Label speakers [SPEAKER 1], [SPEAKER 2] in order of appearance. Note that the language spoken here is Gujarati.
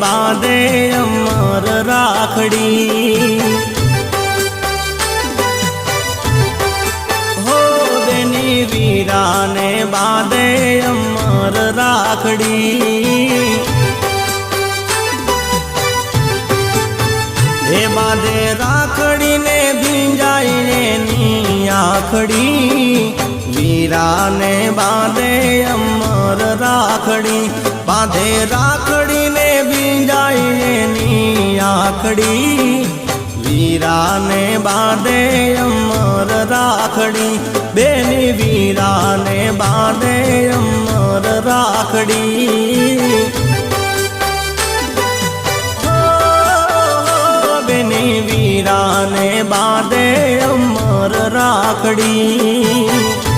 [SPEAKER 1] બાંધે અમર રાખડી. હો બેની વીરાને બાંધે અમર રાખડી. હે બાંધે રાખડીને ભીંજાઈને ની આખડી. વીરાને બાંધે અમર રાખડી. બાંધે રાખડીને ભીંજાઈને ની આખડી, વીરાને બાંધે અમર રાખડી. બેની વીરાને બાંધે અમર રાખડી. બેની વીરાને બાંધે અમર રાખડી.